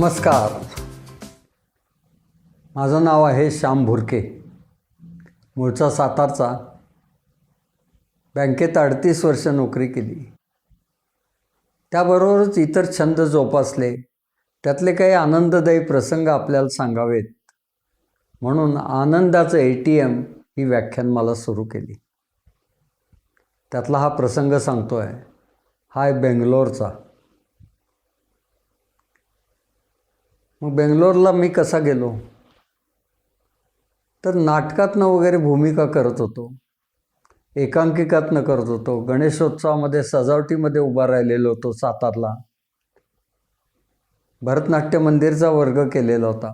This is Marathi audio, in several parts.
नमस्कार. माझं नाव आहे श्याम भुरके. मूळचा सातारचा. बँकेत अडतीस वर्ष नोकरी केली. त्याबरोबरच इतर छंद जोपासले. त्यातले काही आनंददायी प्रसंग आपल्याला सांगावेत. म्हणून आनंदाचं ए टी एम ही व्याख्यान मला सुरू केली. त्यातला हा प्रसंग सांगतो आहे हा आहे बेंगलोरचा. मग बेंगलोरला मी कसा गेलो? तर नाटकातनं वगैरे भूमिका करत होतो. एकांकिकातनं करत होतो. गणेशोत्सवामध्ये सजावटीमध्ये उभा राहिलेलो होतो सातारला. भरतनाट्य मंदिरचा वर्ग केलेला होता.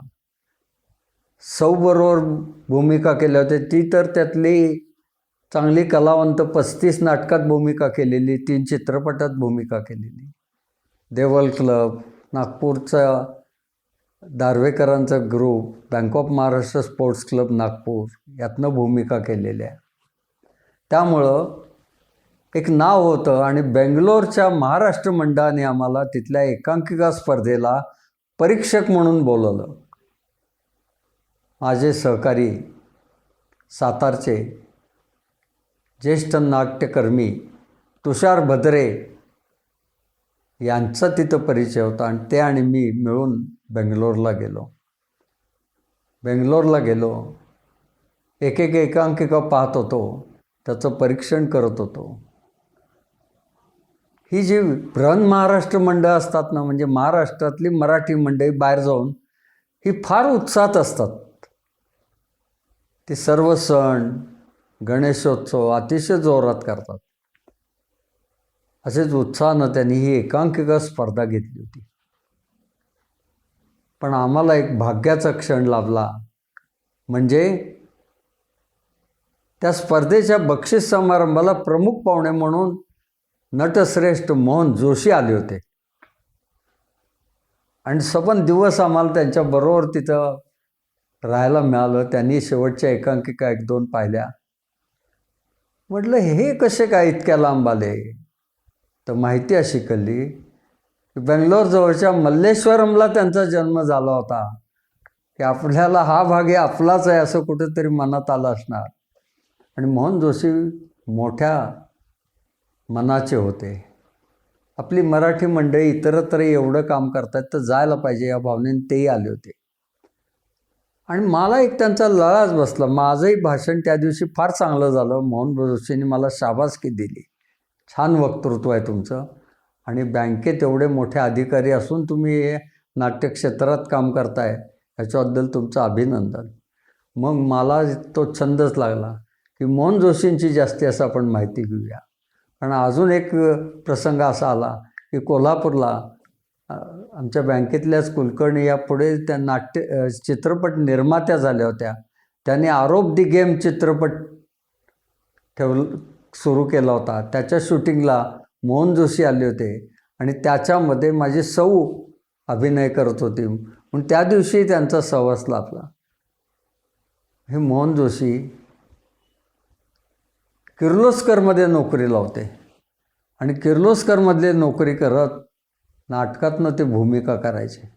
सौबरोबर भूमिका केल्या होत्या. ती तर त्यातली चांगली कलावंत पस्तीस नाटकात भूमिका केलेली तीन चित्रपटात भूमिका केलेली. देवल क्लब नागपूरचा दारवेकरांचा group bank of Maharashtra sports club Nagpur यातनं भूमिका केलेल्या त्यामुळं एक नाव होतं आणि बेंगलोरच्या महाराष्ट्र मंडळाने आम्हाला तिथल्या एकांकिका स्पर्धेला परीक्षक म्हणून बोलवलं. माझे सहकारी सातारचे ज्येष्ठ नाट्यकर्मी तुषार भद्रे यांचा तिथं परिचय होता आणि ते आणि मी मिळून बेंगलोरला गेलो. बेंगलोरला गेलो. एक एक एकांकिका पाहत होतो. त्याचं परीक्षण करत होतो. ही जी बृहन महाराष्ट्र मंडळ असतात ना म्हणजे महाराष्ट्रातली मराठी मंडळी बाहेर जाऊन ही फार उत्साहात असतात. ते सर्व सण गणेशोत्सव अतिशय जोरात करतात. असेच उत्साहानं त्यांनी ही एकांकिका स्पर्धा घेतली होती. पण आम्हाला एक भाग्याचा क्षण लाभला. म्हणजे त्या स्पर्धेच्या बक्षीस समारंभाला प्रमुख पाहुणे म्हणून नटश्रेष्ठ मोहन जोशी आले होते. आणि सबन दिवस आम्हाला त्यांच्याबरोबर तिथं राहायला मिळालं. त्यांनी शेवटच्या एकांकिका एक दोन पाहिल्या. म्हटलं हे कसे काय इतक्या लांब आले? तर माहिती अशी कळली बेंगलोर बेंगलोरजवळच्या मल्लेश्वरमला त्यांचा जन्म झाला होता. की आपल्याला हा भाग हे आपलाच आहे असं कुठेतरी मनात आलं असणार. आणि मोहन जोशी मोठ्या मनाचे होते. आपली मराठी मंडळी इतरत्र एवढं काम करतात तर जायला पाहिजे या भावनेने तेही आले होते. आणि मला एक त्यांचा लळाच बसला. माझंही भाषण त्या दिवशी फार चांगलं झालं. मोहन जोशींनी मला शाबासकी दिली. छान वक्तृत्व आहे तुमचं. आणि बँकेत एवढे मोठे अधिकारी असून तुम्ही हे नाट्यक्षेत्रात काम करताय ह्याच्याबद्दल तुमचं अभिनंदन. मग मला तो छंदच लागला की मोहन जोशींची जास्ती असं आपण माहिती घेऊया. कारण अजून एक प्रसंग असा आला की कोल्हापूरला आमच्या बँकेतल्याच कुलकर्णी या पुढे त्या नाट्य चित्रपट निर्मात्या झाल्या होत्या. त्यांनी आरोप दी गेम चित्रपट ठेव सुरू केला होता. त्याच्या शूटिंगला मोहन जोशी आले होते आणि त्याच्यामध्ये माझी सौ अभिनय करत होती. पण त्या दिवशी त्यांचा सहवास लाभला. हे मोहन जोशी किर्लोस्करमध्ये नोकरीला होते आणि किर्लोस्करमधले नोकरी करत नाटकातनं ते भूमिका करायचे.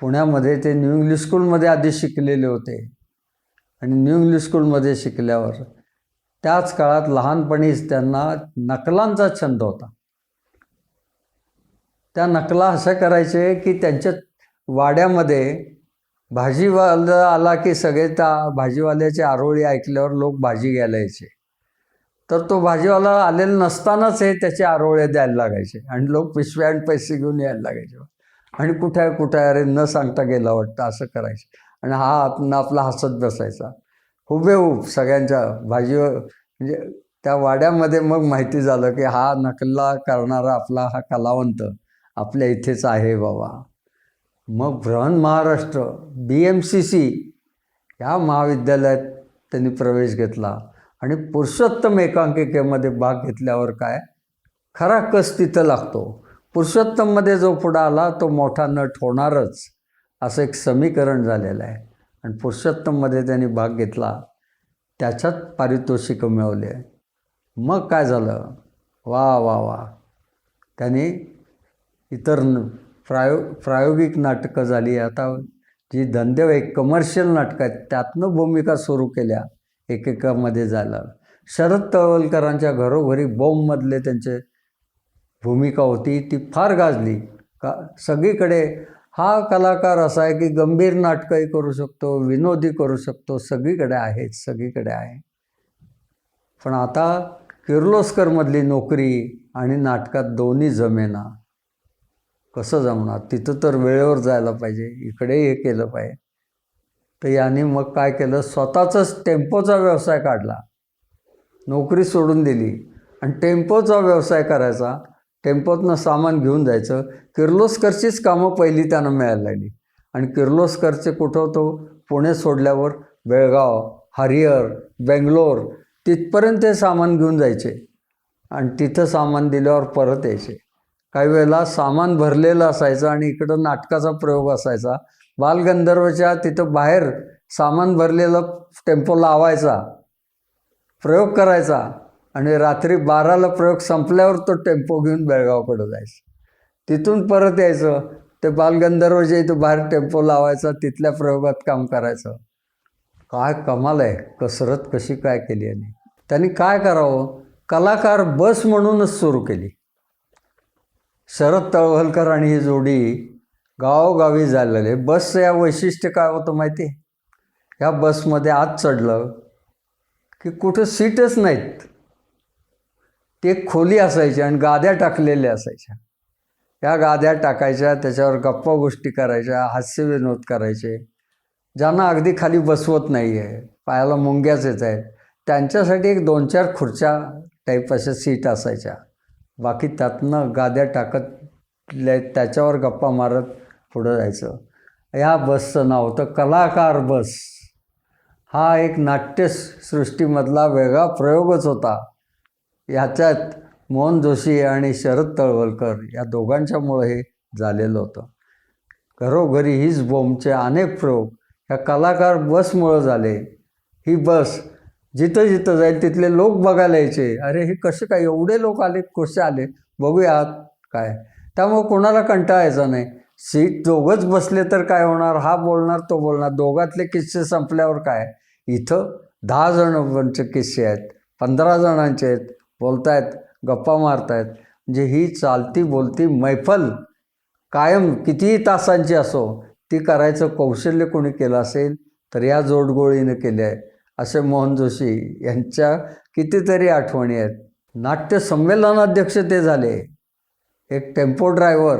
पुण्यामध्ये ते न्यू इंग्लिश स्कूलमध्ये आधी शिकलेले होते. आणि न्यू इंग्लिश स्कूलमध्ये शिकल्यावर त्याच काळात लहानपणीच त्यांना नकलांचा छंद होता. त्या नकला अशा करायचे की त्यांच्या वाड्यामध्ये भाजीवाला आला की सगळे त्या भाजीवाल्याची आरोळी ऐकल्यावर लोक भाजी घ्यायला यायचे. तर तो भाजीवाला आलेला नसतानाच हे त्याचे आरोळे द्यायला लागायचे आणि लोक पिशव्या आणि पैसे घेऊन यायला लागायचे. आणि कुठे कुठे आहे अरे न सांगता गेला वाटतं असं करायचं. आणि हा आपण आपला हसत बसायचा. हुबेहूब सगळ्यांच्या भाजी म्हणजे त्या वाड्यामध्ये मग माहिती झालं की हा नकला करणारा आपला हा कलावंत आपल्या इथेच आहे बाबा. मग Brihan Maharashtra B M C C या महाविद्यालयात त्यांनी प्रवेश घेतला आणि पुरुषोत्तम एकांकिकेमध्ये भाग घेतल्यावर काय? खरा कस तिथं लागतो? पुरुषोत्तममध्ये जो पुढं आला तो मोठा नट होणारच असं एक समीकरण झालेलं आहे. आणि पुरुषोत्तममध्ये त्यांनी भाग घेतला त्याच्यात पारितोषिकं मिळवले. मग काय झालं? वा वा वा. त्यांनी इतर प्रायो प्रायोगिक नाटकं झाली. आता जी धंदे एक कमर्शियल नाटकं आहेत त्यातनं भूमिका सुरू केल्या. एकेकामध्ये झालं. शरद तळवलकरांच्या घरोघरी बॉम्बमधले त्यांचे भूमिका होती ती फार गाजली. का सगळीकडे हा कलाकार असा आहे की गंभीर नाटकंही करू शकतो विनोदी करू शकतो. सगळीकडे आहेत सगळीकडे आहे. पण आता किर्लोस्करमधली नोकरी आणि नाटकात दोन्ही जमेना. कसं जमणार? तिथं तर वेळेवर जायला पाहिजे इकडे हे केलं पाहिजे. तर याने मग काय केलं? स्वतःचाच टेम्पोचा व्यवसाय काढला. नोकरी सोडून दिली. आणि टेम्पोचा व्यवसाय करायचा. टेम्पोतनं सामान घेऊन जायचं. किर्लोस्करचीच कामं पहिली त्यांना मिळायला लागली. आणि किर्लोस्करचे कुठं तो पुणे सोडल्यावर बेळगाव हरिहर बेंगलोर तिथपर्यंत ते सामान घेऊन जायचे. आणि तिथं सामान दिल्यावर परत यायचे. काही वेळेला सामान भरलेलं असायचं आणि इकडं नाटकाचा प्रयोग असायचा. बालगंधर्वच्या तिथं बाहेर सामान भरलेलं टेम्पो लावायचा. प्रयोग करायचा. आणि रात्री बाराला प्रयोग संपल्यावर तो टेम्पो घेऊन बेळगावकडं जायचं. तिथून परत यायचं. ते बालगंधर्वच्या इथं बाहेर टेम्पो लावायचा तिथल्या प्रयोगात काम करायचं. काय कमाल आहे. कसरत कशी काय केली यांनी. त्यांनी काय करावं? कलाकार बस म्हणूनच सुरू केली. शरद तळवलकर आणि ही जोडी गावोगावी झालेले. बसचं या वैशिष्ट्य काय होतं माहिती? आहे ह्या बसमध्ये आत चढलं की कुठं सीटच नाहीत. ते खोली असायची आणि गाद्या टाकलेल्या असायच्या. या गाद्या टाकायच्या त्याच्यावर गप्पा गोष्टी करायच्या हास्यविनोद करायचे. ज्यांना अगदी खाली बसवत नाही आहे पायाला मुंग्याच येत आहेत त्यांच्यासाठी एक दोन चार खुर्च्या टाईप अशा सीट असायच्या. बाकी त्यातनं गाद्या टाकत त्याच्यावर गप्पा मारत पुढं जायचं. ह्या बसचं नाव होतं कलाकार बस. हा एक नाट्यसृष्टीमधला वेगळा प्रयोगच होता. याच्यात मोहन जोशी आणि शरद तळवलकर या दोघांच्यामुळं हे झालेलं होतं. घरोघरी हीच बॉम्बचे अनेक प्रयोग. ह्या कलाकार बसमुळं झाले. ही बस जिथं जिथं जाईल तिथले लोक बघायला यायचे. अरे हे कसे काय? एवढे लोक आले कसे आले? बघूयात काय? त्यामुळं कोणाला कंटाळा यायचा नाही. सीट दोघंच बसले तर काय होणार? हा बोलणार तो बोलणार. दोघातले किस्से संपल्यावर काय? इथं दहा जणांचे किस्से आहेत पंधरा जणांचे आहेत. बोलतायत गप्पा मारतायत. म्हणजे ही चालती बोलती मैफल कायम कितीही तासांची असो ती करायचं कौशल्य कोणी केलं असेल तर या जोडगोळीनं केले आहे. असे मोहन जोशी यांच्या कितीतरी आठवणी आहेत. नाट्य संमेलनाध्यक्ष ते झाले. एक टेम्पो ड्रायव्हर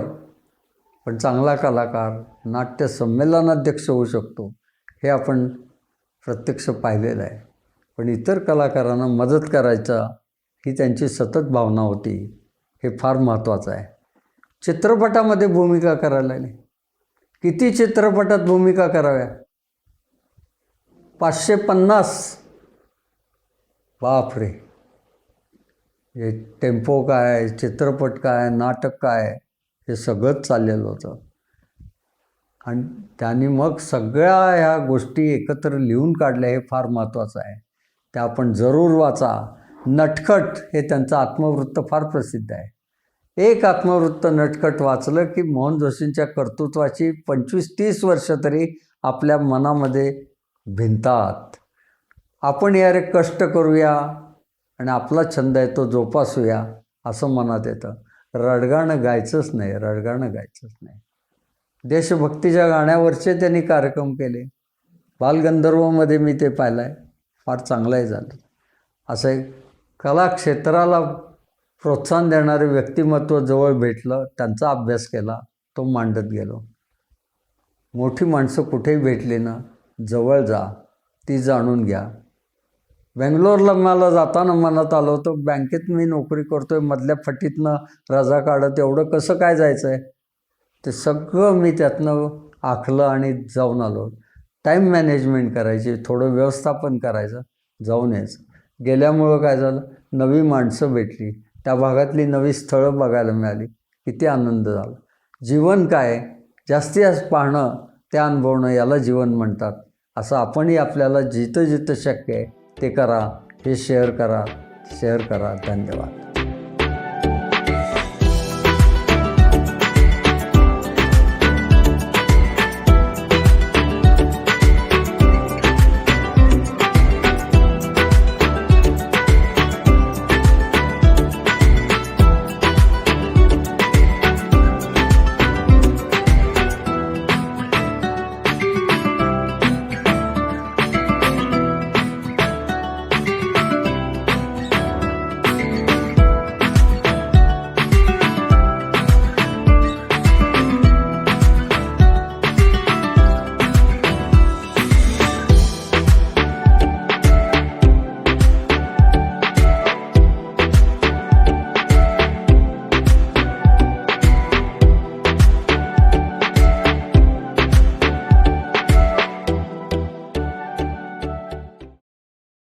पण चांगला कलाकार नाट्य संमेलनाध्यक्ष होऊ शकतो हे आपण प्रत्यक्ष पाहिलेलं आहे. पण इतर कलाकारांना मदत करायचा ही त्यांची सतत भावना होती. हे फार महत्त्वाचं आहे. चित्रपटामध्ये भूमिका करायला लागली. किती चित्रपटात भूमिका कराव्या? पाचशे पन्नास. बापरे. हे टेम्पो काय चित्रपट काय नाटक काय हे सगळंच चाललेलं होतं. आणि त्यांनी मग सगळ्या ह्या गोष्टी एकत्र लिहून काढल्या हे फार महत्त्वाचं आहे. त्या आपण जरूर वाचा. नटखट हे त्यांचं आत्मवृत्त फार प्रसिद्ध आहे. एक आत्मवृत्त नटखट वाचलं की मोहन जोशींच्या कर्तृत्वाची पंचवीस तीस वर्ष तरी आपल्या मनामध्ये भिनतात आपण यारे कष्ट करूया आणि आपला छंद आहे तो जोपासूया असं मनात येतं. रडगाणं गायचंच नाही रडगाणं गायचंच नाही. देशभक्तीच्या गाण्यावरचे त्यांनी कार्यक्रम केले. बालगंधर्वमध्ये मी ते पाहिलं आहे फार चांगलंही झालं. असं एक कला क्षेत्राला प्रोत्साहन देणारे व्यक्तिमत्व जवळ भेटलं त्यांचा अभ्यास केला तो मांडत गेलो. मोठी माणसं कुठेही भेटली ना जवळ जा ती जाणून घ्या. बेंगलोरला मला जाताना मनात आलं होतं बँकेत मी नोकरी करतोय मधल्या फटीतनं रजा काढत एवढं कसं काय जायचं आहे ते सगळं मी त्यातनं आखलं आणि जाऊन आलो. टाईम मॅनेजमेंट करायची थोडं व्यवस्थापन करायचं जाऊन यायचं. गेल्यामुळं काय झालं? नवी माणसं भेटली. त्या भागातली नवी स्थळं बघायला मिळाली. किती आनंद झाला. जीवन काय जास्ती जास्त पाहणं ते अनुभवणं याला जीवन म्हणतात. असं आपणही आपल्याला जिथं जिथं शक्य आहे ते करा. हे शेअर करा. शेअर करा. धन्यवाद.